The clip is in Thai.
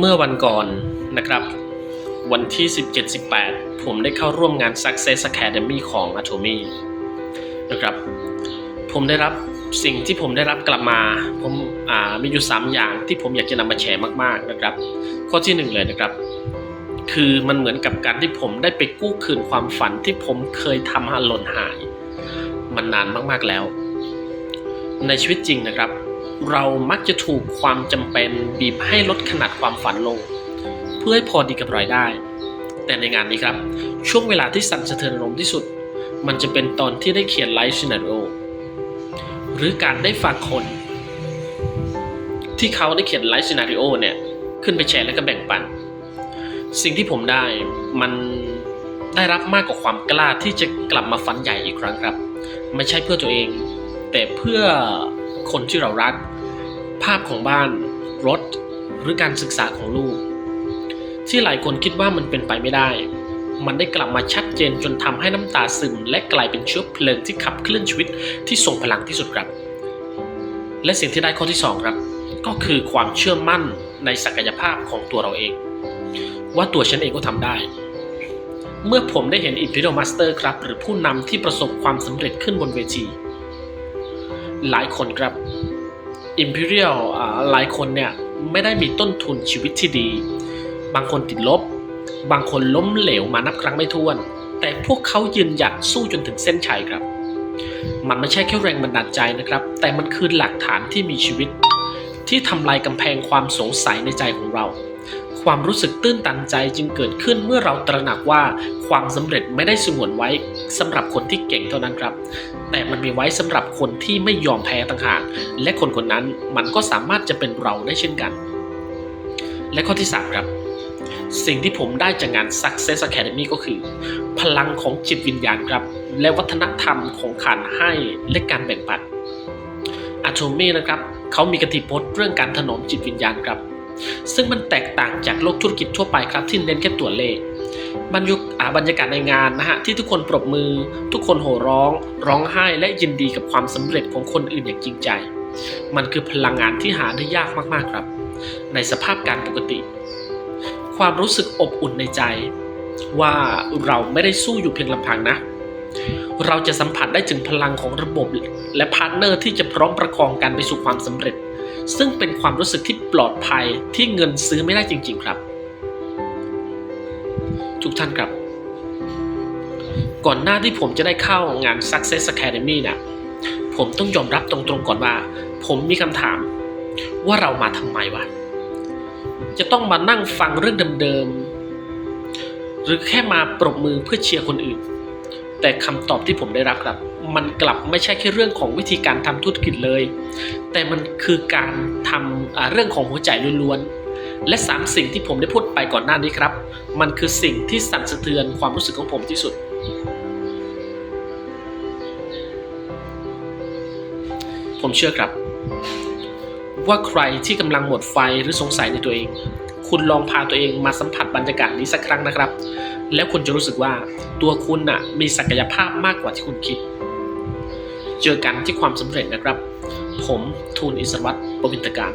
เมื่อวันก่อนนะครับ วันที่ 17-18 ผมได้เข้าร่วมงาน Success Academy ของ Atomy นะครับ ผมได้รับสิ่งที่ผมได้รับกลับมาผมามีอยู่ 3 อย่างที่ผมอยากจะนำมาแชร์มากๆนะครับ ข้อที่ 1 เลยนะครับ คือมันเหมือนกับการที่ผมได้ไปกู้คืนความฝันที่ผมเคยทำให้หล่นหาย มันนานมากๆแล้ว ในชีวิตจริงนะครับ เรามักจะถูกความจำเป็นบีบให้ลดขนาดความฝันลง เพื่อให้พอดีกับรายได้ แต่ในงานนี้ครับ ช่วงเวลาที่สั่นสะเทือนอารมที่สุด มันจะเป็นตอนที่ได้เขียนไลฟ์ซีนาริโอหรือการได้ฟังคน ที่เขาได้เขียนไลฟ์ซีนาริโอเนี่ย ขึ้นไปแชร์และก็แบ่งปัน สิ่งที่ผมได้มันได้รับมากกว่าความกล้าที่จะกลับมาฝันใหญ่อีกครั้งครับ ไม่ใช่เพื่อตัวเอง แต่เพื่อ คนที่เรารัก ภาพของบ้าน รถ หรือการศึกษาของลูก ที่หลายคนคิดว่ามันเป็นไปไม่ได้ มันได้กลับมาชัดเจนจนทำให้น้ำตาซึม และกลายเป็นเชื้อเพลิงที่ขับเคลื่อนชีวิตที่ทรงพลังที่สุดครับ และสิ่งที่ได้ข้อที่สองครับ ก็คือความเชื่อมั่นในศักยภาพของตัวเราเอง ว่าตัวฉันเองก็ทำได้เมื่อผมได้เห็นอิ Imperial Master ครับ หรือผู้นำที่ประสบความสำเร็จขึ้นบนเวที หลายคนครับ Imperial อ่าหลายคนเนี่ยไม่ได้มีต้นทุนชีวิตที่ดี บางคนติดลบ บางคนล้มเหลวมานับครั้งไม่ถ้วน แต่พวกเขายืนหยัดสู้จนถึงเส้นชัยครับ มันไม่ใช่แค่แรงบันดาลใจนะครับ แต่มันคือหลักฐานที่มีชีวิต ที่ทำลายกำแพงความสงสัยในใจของเรา ความรู้สึกตื้นตันใจจึงเกิดขึ้นเมื่อเราตระหนักว่าความสำเร็จไม่ได้สงวนไว้ สำหรับคนที่เก่งเท่านั้นครับ แต่มันมีไว้สำหรับคนที่ไม่ยอมแพ้ต่างหากและคนคนนั้นมันก็สามารถจะเป็นเราได้เช่นกัน และข้อที่3ครับสิ่งที่ผมได้จากงาน Success Academy ก็คือ พลังของจิตวิญญาณครับ และวัฒนธรรมของการให้และการแบ่งปันอาโทมีนะครับเขามีกติพจน์เรื่องการถนอมจิตวิญญาณครับ ซึ่งมันแตกต่างจากโลกธุรกิจทั่วไปครับที่เน้นแค่ตัวเลข บรรยุกอ่าบรรยากาศในงานนะฮะที่ทุกคนปรบมือ ทุกคนโห่ร้อง ร้องไห้และยินดีกับความสำเร็จของคนอื่นอย่างจริงใจ มันคือพลังงานที่หาได้ยากมากๆครับ ในสภาพการปกติ ความรู้สึกอบอุ่นในใจ ว่าเราไม่ได้สู้อยู่เพียงลำพังนะ เราจะสัมผัสได้ถึงพลังของระบบและพาร์ทเนอร์ที่จะพร้อมประคองกันไปสู่ความสำเร็จ ซึ่งเป็นความรู้สึกที่ปลอดภัยที่เงินซื้อไม่ได้จริง ๆ ครับ ทุกท่านครับ ก่อนหน้าที่ผมจะได้เข้างาน Success Academy นะผมต้องยอมรับตรงๆก่อนว่า ผมมีคำถามว่าเรามาทำไมวะจะต้องมานั่งฟังเรื่องเดิมๆ หรือแค่มาปรบมือเพื่อเชียร์คนอื่น แต่คำตอบที่ผมได้รับครับ มันกลับไม่ใช่แค่เรื่องของวิธีการทำธุรกิจเลย แต่มันคือการทำเรื่องของหัวใจล้วนๆ และสามสิ่งที่ผมได้พูดไปก่อนหน้านี้ครับ มันคือสิ่งที่สั่นสะเทือนความรู้สึกของผมที่สุด ผมเชื่อครับ ว่าใครที่กำลังหมดไฟหรือสงสัยในตัวเอง คุณลองพาตัวเองมาสัมผัสบรรยากาศนี้สักครั้งนะครับ แล้วคุณจะรู้สึกว่าตัวคุณน่ะมีศักยภาพมากกว่าที่คุณคิด เจอกันที่ความสำเร็จนะครับ ผมทูนอิสรวัตรปวินตการ